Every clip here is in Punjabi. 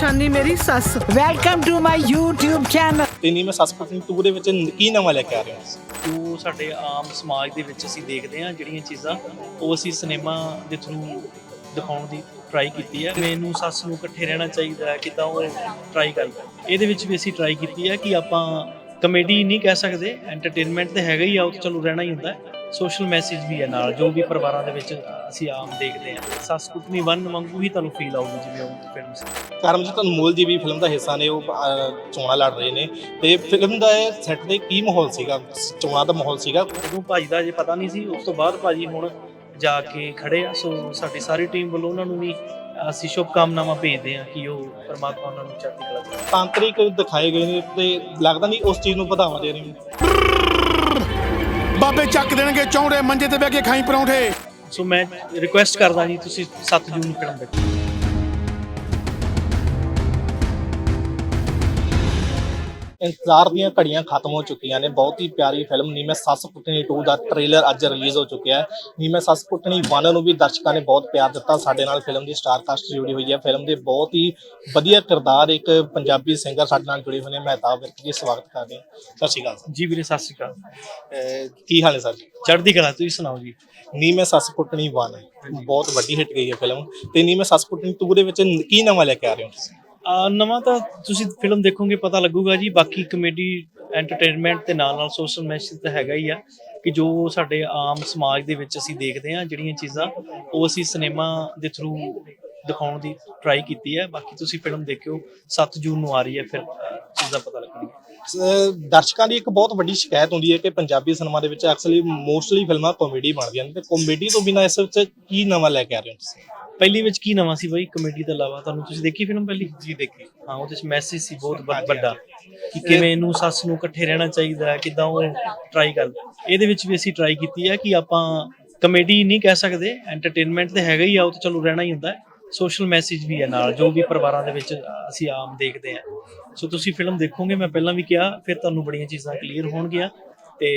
ਨਿਸ਼ਾਨੀ ਮੇਰੀ ਸੱਸ। Welcome to my YouTube channel ਤੇ ਨਹੀਂ ਮੈਂ ਸੱਸ ਪਤਨੀ ਟੂ ਦੇ ਵਿੱਚ ਕੀ ਨਵਾਂ ਲੈ ਕੇ ਆ ਰਿਹਾ ਜੋ ਸਾਡੇ ਆਮ ਸਮਾਜ ਦੇ ਵਿੱਚ ਅਸੀਂ ਦੇਖਦੇ ਹਾਂ ਜਿਹੜੀਆਂ ਚੀਜ਼ਾਂ ਉਹ ਅਸੀਂ ਸਿਨੇਮਾ ਦੇ ਥਰੂ ਦਿਖਾਉਣ ਦੀ ਟਰਾਈ ਕੀਤੀ ਹੈ। ਮੈਨੂੰ ਸੱਸ ਨੂੰ ਇਕੱਠੇ ਰਹਿਣਾ ਚਾਹੀਦਾ ਹੈ ਕਿਦਾਂ ਉਹ ਟਰਾਈ ਕਰ ਇਹਦੇ ਵਿੱਚ ਵੀ ਅਸੀਂ ਟਰਾਈ ਕੀਤੀ ਹੈ ਕਿ ਆਪਾਂ ਕਮੇਡੀ ਨਹੀਂ ਕਹਿ ਸਕਦੇ ਐਂਟਰਟੇਨਮੈਂਟ ਤੇ ਹੈਗਾ ਹੀ ਆ ਉਹ ਤਾਂ ਚਲੋ ਰਹਿਣਾ ਹੀ ਹੁੰਦਾ ਸੋਸ਼ਲ ਮੈਸੇਜ ਵੀ ਹੈ ਨਾਲ ਜੋ ਵੀ ਪਰਿਵਾਰਾਂ ਦੇ ਵਿੱਚ ਅਸੀਂ ਆਮ ਦੇਖਦੇ ਹਾਂ। ਸੱਸ ਕੁੱਟਣੀ ਵਨ ਵਾਂਗੂ ਹੀ ਤੁਹਾਨੂੰ ਫੀਲ ਆਊਗੀ ਜਿਵੇਂ ਉਹ ਫਿਲਮ ਸੀ। ਕਰਮਜੀਤ ਅਨਮੋਲ ਜੀ ਵੀ ਫਿਲਮ ਦਾ ਹਿੱਸਾ ਨੇ ਉਹ ਚੋਣਾਂ ਲੜ ਰਹੇ ਨੇ। ਤੇ ਫਿਲਮ ਦਾ ਸੈੱਟ ਤੇ ਕੀ ਮਾਹੌਲ ਸੀਗਾ? ਚੋਣਾਂ ਦਾ ਮਾਹੌਲ ਸੀਗਾ? ਉਦੋਂ ਭਾਜੀ ਦਾ ਜੇ ਪਤਾ ਨਹੀਂ ਸੀ। ਉਸ ਤੋਂ ਬਾਅਦ ਭਾਜੀ ਹੁਣ ਜਾ ਕੇ ਖੜੇ ਆ। ਸੋ ਸਾਡੀ ਸਾਰੀ ਟੀਮ ਵੱਲੋਂ ਉਹਨਾਂ ਨੂੰ ਵੀ ਅਸੀਂ ਸ਼ੁਭ ਕਾਮਨਾਵਾਂ ਭੇਜਦੇ ਹਾਂ ਕਿ ਉਹ ਪਰਮਾਤਮਾ ਉਹਨਾਂ ਨੂੰ ਚੜ੍ਹਦੀ ਕਲਾ ਰੱਖੇ। ਤਾਂਤਰਿਕ ਦਿਖਾਏ ਗਏ ਨੇ ਤੇ ਲੱਗਦਾ ਨਹੀਂ ਉਸ ਚੀਜ਼ ਨੂੰ ਵਧਾਵਾ ਦੇ ਰਹੇ ਨੇ। ਬਾਬੇ ਚੱਕ ਦੇਣਗੇ ਚੌਂੜੇ ਮੰਜੇ ਤੇ ਬਹਿ ਕੇ ਖਾਈ ਪਰੌਂਠੇ। ਸੋ ਮੈਂ ਰਿਕੁਐਸਟ ਕਰਦਾ ਜੀ, ਤੁਸੀਂ 7 ਜੂਨ ਨੂੰ ਫਿਲਮ ਦੇਖੋ ਇੰਤਜ਼ਾਰ ਦੀਆਂ ਘੜੀਆਂ ਖਤਮ ਹੋ ਚੁੱਕੀਆਂ ਨੇ। ਬਹੁਤ ਹੀ ਪਿਆਰੀ ਫਿਲਮ ਨੀ ਮੈਂ ਸੱਸ ਕੁੱਟਣੀ 2 ਦਾ ਟ੍ਰੇਲਰ ਅੱਜ ਰਿਲੀਜ਼ ਹੋ ਚੁੱਕਿਆ ਹੈ। ਨੀ ਮੈਂ ਸੱਸ ਕੁੱਟਣੀ 1 ਨੂੰ ਵੀ ਦਰਸ਼ਕਾਂ ਨੇ ਬਹੁਤ ਪਿਆਰ ਦਿੱਤਾ। ਸਾਡੇ ਨਾਲ ਫਿਲਮ ਦੀ ਸਟਾਰ ਕਾਸਟ ਜੁੜੀ ਹੋਈ ਹੈ। ਫਿਲਮ ਦੇ ਬਹੁਤ ਹੀ ਵਧੀਆ ਕਿਰਦਾਰ ਇੱਕ ਪੰਜਾਬੀ ਸਿੰਗਰ ਸਾਡੇ ਨਾਲ ਜੁੜੇ ਹੋਏ ਨੇ। ਮਹਿਤਾਬ ਵਿਰਕ ਜੀ ਸਵਾਗਤ ਕਰਦੇ ਹਾਂ ਸਤਿ ਸ਼੍ਰੀ ਅਕਾਲ ਜੀ ਵੀਰੇ ਸਤਿ ਸ਼੍ਰੀ ਅਕਾਲ। ਕੀ ਹਾਲ ਹੈ ਸਰ? ਚੜ੍ਹਦੀ ਕਲਾ ਤੁਸੀਂ ਸੁਣਾਓ ਜੀ? ਨੀ ਮੈਂ ਸੱਸ ਕੁੱਟਣੀ 1 ਬਹੁਤ ਵੱਡੀ ਹਿੱਟ ਗਈ ਹੈ ਫਿਲਮ ਤੇ ਨੀ ਮੈਂ ਸੱਸ ਕੁੱਟਣੀ 2 ਦੇ ਵਿੱਚ ਕੀ ਨਵਾਂ ਲੈ ਕੇ ਆ ਰਹੇ ਹੋ ਤੁਸੀਂ? ਨਵਾਂ ਤਾਂ ਤੁਸੀਂ ਫਿਲਮ ਦੇਖੋਗੇ, ਪਤਾ ਲੱਗੂਗਾ ਜੀ। ਬਾਕੀ ਕਮੇਡੀ ਐਂਟਰਟੇਨਮੈਂਟ ਤੇ ਨਾਲ ਨਾਲ ਸੋਸ਼ਲ ਮੈਸੇਜ ਤਾਂ ਹੈਗਾ ਹੀ ਆ ਕਿ ਜੋ ਸਾਡੇ ਆਮ ਸਮਾਜ ਦੇ ਵਿੱਚ ਅਸੀਂ ਦੇਖਦੇ ਹਾਂ, ਜਿਹੜੀਆਂ ਚੀਜ਼ਾਂ, ਉਹ ਅਸੀਂ ਸਿਨੇਮਾ ਦੇ ਥਰੂ ਦਿਖਾਉਣ ਦੀ ਟਰਾਈ ਕੀਤੀ ਹੈ। ਬਾਕੀ ਤੁਸੀਂ ਫਿਲਮ ਦੇਖਿਓ 7 ਜੂਨ ਨੂੰ ਆ ਰਹੀ ਹੈ, ਫਿਰ ਚੀਜ਼ਾਂ ਪਤਾ ਲੱਗਣਗੀਆਂ। ਦਰਸ਼ਕਾਂ ਦੀ ਇੱਕ ਬਹੁਤ ਵੱਡੀ ਸ਼ਿਕਾਇਤ ਹੁੰਦੀ ਹੈ ਕਿ ਪੰਜਾਬੀ ਸਿਨੇਮਾ ਦੇ ਵਿੱਚ ਅਕਸਰ ਮੋਸਟਲੀ ਫਿਲਮਾਂ ਕਾਮੇਡੀ ਬਣਦੀਆਂ ਨੇ। ਤੇ ਕਾਮੇਡੀ ਤੋਂ ਬਿਨਾਂ ਇਸ ਵਿੱਚ ਕੀ ਨਵਾਂ ਲੈ ਕੇ ਆ ਰਹੇ ਹੋ ਤੁਸੀਂ? ਪਹਿਲੀ ਵਿੱਚ ਕੀ ਨਵਾਂ ਸੀ ਬਾਈ ਕਮੇਡੀ ਤੋਂ ਇਲਾਵਾ? ਤੁਹਾਨੂੰ ਤੁਸੀਂ ਦੇਖੀ ਫਿਲਮ ਪਹਿਲੀ? ਜੀ ਦੇਖੀ। ਹਾਂ ਉਹਦੇ ਵਿੱਚ ਮੈਸੇਜ ਸੀ ਬਹੁਤ ਵੱਡ- ਕਿ ਕਿਵੇਂ ਇਹਨੂੰ ਸੱਸ ਨੂੰ ਇਕੱਠੇ ਰਹਿਣਾ ਚਾਹੀਦਾ ਹੈ ਕਿਦਾਂ ਉਹ ਟਰਾਈ ਕਰ ਇਹਦੇ ਵਿੱਚ ਵੀ ਅਸੀਂ ਟਰਾਈ ਕੀਤੀ ਹੈ ਕਿ ਆਪਾਂ ਕਮੇਡੀ ਨਹੀਂ ਕਹਿ ਸਕਦੇ ਐਂਟਰਟੇਨਮੈਂਟ ਤੇ ਹੈਗਾ ਹੀ ਆ ਉਹ ਤਾਂ ਚਲੋ ਰਹਿਣਾ ਹੀ ਹੁੰਦਾ ਸੋਸ਼ਲ ਮੈਸੇਜ ਵੀ ਹੈ ਨਾਲ, ਜੋ ਵੀ ਪਰਿਵਾਰਾਂ ਦੇ ਵਿੱਚ ਅਸੀਂ ਆਮ ਦੇਖਦੇ ਹਾਂ। ਸੋ ਤੁਸੀਂ ਫਿਲਮ ਦੇਖੋਗੇ, ਮੈਂ ਪਹਿਲਾਂ ਵੀ ਕਿਹਾ, ਫਿਰ ਤੁਹਾਨੂੰ ਬੜੀਆਂ ਚੀਜ਼ਾਂ ਕਲੀਅਰ ਹੋਣਗੀਆਂ। ਤੇ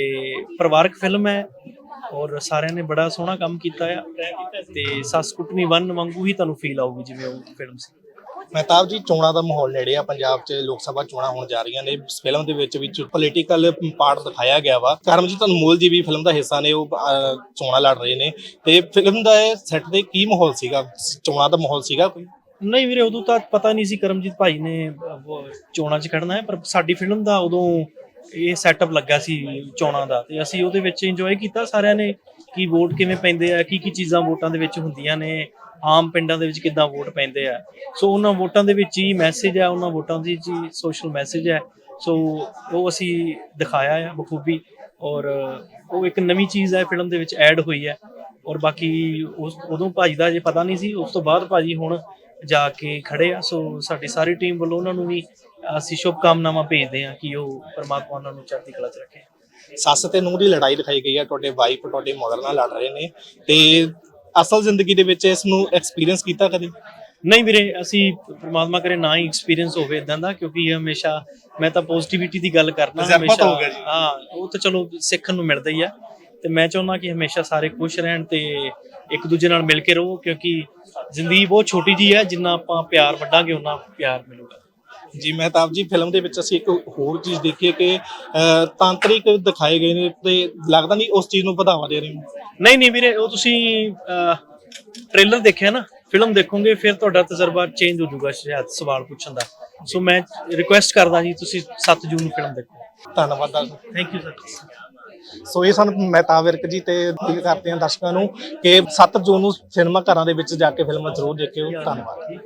ਪਰਿਵਾਰਕ ਫਿਲਮ ਹੈ ਔਰ ਸਾਰਿਆਂ ਨੇ ਬੜਾ ਸੋਹਣਾ ਕੰਮ ਕੀਤਾ ਆ। ਤੇ ਸੱਸ ਕੁੱਟਣੀ ਵਨ ਵਾਂਗੂ ਹੀ ਤੁਹਾਨੂੰ ਫੀਲ ਆਊਗੀ, ਜਿਵੇਂ ਉਹ ਫਿਲਮ ਸੀ। ਮਹਿਤਾਬ ਜੀ, ਚੋਣਾਂ ਦਾ ਮਾਹੌਲ ਨੇੜੇ ਆ। ਪੰਜਾਬ 'ਚ ਲੋਕ ਸਭਾ ਚੋਣਾਂ ਹੋਣ ਜਾ ਰਹੀਆਂ ਨੇ। ਫਿਲਮ ਦੇ ਵਿੱਚ ਵਿੱਚ ਪੋਲੀਟੀਕਲ ਪਾਰਟ ਦਿਖਾਇਆ ਗਿਆ ਵਾ। ਕਰਮਜੀਤ ਅਨਮੋਲ ਜੀ ਵੀ ਫਿਲਮ ਦਾ ਹਿੱਸਾ ਨੇ। ਉਹ ਚੋਣਾਂ ਲੜ ਰਹੇ ਨੇ। ਤੇ ਫਿਲਮ ਦਾ ਸੈੱਟ ਤੇ ਕੀ ਮਾਹੌਲ ਸੀਗਾ? ਚੋਣਾਂ ਦਾ ਮਾਹੌਲ ਸੀਗਾ ਕੋਈ? ਨਹੀਂ ਵੀਰੇ, ਉਦੋਂ ਤਾਂ ਪਤਾ ਨਹੀਂ ਸੀ ਕਰਮਜੀਤ ਭਾਈ ਨੇ ਚੋਣਾਂ 'ਚ ਖੜਨਾ ਹੈ। ਪਰ ਸਾਡੀ ਫਿਲਮ ਦਾ ਉਦੋਂ ਇਹ ਸੈਟਅਪ ਲੱਗਾ ਸੀ ਚੋਣਾਂ ਦਾ। ਤੇ ਅਸੀਂ ਉਹਦੇ ਵਿੱਚ ਇੰਜੋਏ ਕੀਤਾ ਸਾਰਿਆਂ ਨੇ। ਕੀ ਵੋਟ ਕਿਵੇਂ ਪੈਂਦੇ ਆ ਕੀ ਕੀ ਚੀਜ਼ਾਂ ਵੋਟਾਂ ਦੇ ਵਿੱਚ ਹੁੰਦੀਆਂ ਨੇ। ਆਮ ਪਿੰਡਾਂ ਦੇ ਵਿੱਚ ਕਿੱਦਾਂ ਵੋਟ ਪੈਂਦੇ ਆ। ਸੋ ਉਹਨਾਂ ਵੋਟਾਂ ਦੇ ਵਿੱਚ ਹੀ ਮੈਸੇਜ ਹੈ, ਉਹਨਾਂ ਵੋਟਾਂ ਦੀ ਜੀ ਸੋਸ਼ਲ ਮੈਸੇਜ ਹੈ। ਸੋ ਉਹ ਅਸੀਂ ਦਿਖਾਇਆ ਆ ਬਖੂਬੀ ਔਰ ਉਹ ਇੱਕ ਨਵੀਂ ਚੀਜ਼ ਹੈ ਫਿਲਮ ਦੇ ਵਿੱਚ ਐਡ ਹੋਈ ਹੈ। ਔਰ ਬਾਕੀ ਉਸ ਉਦੋਂ ਭਾਜੀ ਦਾ ਜੇ ਪਤਾ ਨਹੀਂ ਸੀ, ਉਸ ਤੋਂ ਬਾਅਦ ਭਾਜੀ ਹੁਣ ਜਾ ਕੇ ਖੜੇ ਆ। ਸੋ ਸਾਡੀ ਸਾਰੀ ਟੀਮ ਵੱਲੋਂ ਉਹਨਾਂ ਨੂੰ ਵੀ ਅਸੀਂ ਸ਼ੁਭ ਕਾਮਨਾਵਾਂ ਭੇਜਦੇ ਹਾਂ ਕਿ ਉਹ ਪਰਮਾਤਮਾ ਉਹਨਾਂ ਨੂੰ ਚੜ੍ਹਦੀ ਕਲਾ ਚ ਰੱਖੇ। ਸੱਸ ਤੇ ਨੂੰਹ ਦੀ ਲੜਾਈ ਦਿਖਾਈ ਗਈ ਹੈ, ਤੁਹਾਡੇ ਵਾਈਫ ਤੁਹਾਡੇ ਮਦਰ ਨਾਲ ਲੜ ਰਹੇ ਨੇ ਤੇ ਅਸਲ ਜ਼ਿੰਦਗੀ ਦੇ ਵਿੱਚ ਇਸ ਨੂੰ ਐਕਸਪੀਰੀਅੰਸ ਕੀਤਾ ਕਦੇ? ਨਹੀਂ ਵੀਰੇ ਅਸੀਂ ਪ੍ਰਮਾਤਮਾ ਕਰੇ ਨਾ ਹੀ ਐਕਸਪੀਰੀਅੰਸ ਹੋਵੇ ਇਦਾਂ ਦਾ ਕਿਉਂਕਿ ਇਹ ਹਮੇਸ਼ਾ ਮੈਂ ਤਾਂ ਪੋਜ਼ਿਟਿਵਿਟੀ ਦੀ ਗੱਲ ਕਰਨਾ ਤਜਰਬਾ ਤਾਂ ਹੋ ਗਿਆ ਜੀ। ਹਾਂ ਉਹ ਤਾਂ ਚਲੋ ਸਿੱਖਣ ਨੂੰ ਮਿਲਦਾ ਹੀ ਆ। ਤੇ ਮੈਂ ਚਾਹੁੰਦਾ ਕਿ ਹਮੇਸ਼ਾ ਸਾਰੇ ਖੁਸ਼ ਰਹਿਣ ਤੇ ਇੱਕ ਦੂਜੇ ਨਾਲ ਮਿਲ ਕੇ ਰਹੋ ਕਿਉਂਕਿ ਜ਼ਿੰਦਗੀ ਬਹੁਤ ਛੋਟੀ ਜੀ ਹੈ ਜਿੰਨਾ ਆਪਾਂ ਪਿਆਰ ਵੱਡਾਂਗੇ ਉਹਨਾਂ ਪਿਆਰ ਮਿਲੂਗਾ। ਜੀ ਮਹਿਤਾਬ ਜੀ ਫਿਲਮ ਦੇ ਵਿੱਚ ਅਸੀਂ ਇੱਕ ਹੋਰ ਚੀਜ਼ ਦੇਖੀ ਹੈ ਕਿ ਤਾਂਤਰਿਕ ਦਿਖਾਏ ਗਏ ਨੇ ਤੇ ਲੱਗਦਾ ਨਹੀਂ ਉਸ ਚੀਜ਼ ਨੂੰ ਵਧਾਵਾ ਦੇ ਰਹੇ ਨੇ ਨਹੀਂ ਨਹੀਂ ਵੀਰੇ ਉਹ ਤੁਸੀਂ ਟ੍ਰੇਲਰ ਦੇਖਿਆ ਨਾ ਫਿਲਮ ਦੇਖੋਗੇ ਫਿਰ ਤੁਹਾਡਾ ਤਜਰਬਾ ਚੇਂਜ ਹੋ ਜਾਊਗਾ ਸ਼ਾਇਦ ਸਵਾਲ ਪੁੱਛਣ ਦਾ। ਸੋ ਮੈਂ ਰਿਕੁਐਸਟ ਕਰਦਾ ਜੀ ਤੁਸੀਂ 7 ਜੂਨ ਨੂੰ ਫਿਲਮ ਦੇਖੋ। ਧੰਨਵਾਦ ਦਾ। ਥੈਂਕ ਯੂ ਸਰ ਸੋ ਇਹ ਸਨ ਮਹਿਤਾਬ ਵਿਰਕ ਜੀ ਤੇ ਅਪੀਲ ਕਰਦੇ ਹਾਂ ਦਰਸ਼ਕਾਂ ਨੂੰ ਕਿ 7 ਜੂਨ ਨੂੰ ਸਿਨੇਮਾ ਘਰਾਂ ਦੇ ਵਿੱਚ ਜਾ ਕੇ ਫਿਲਮ ਜ਼ਰੂਰ ਦੇਖਿਓ। ਧੰਨਵਾਦ।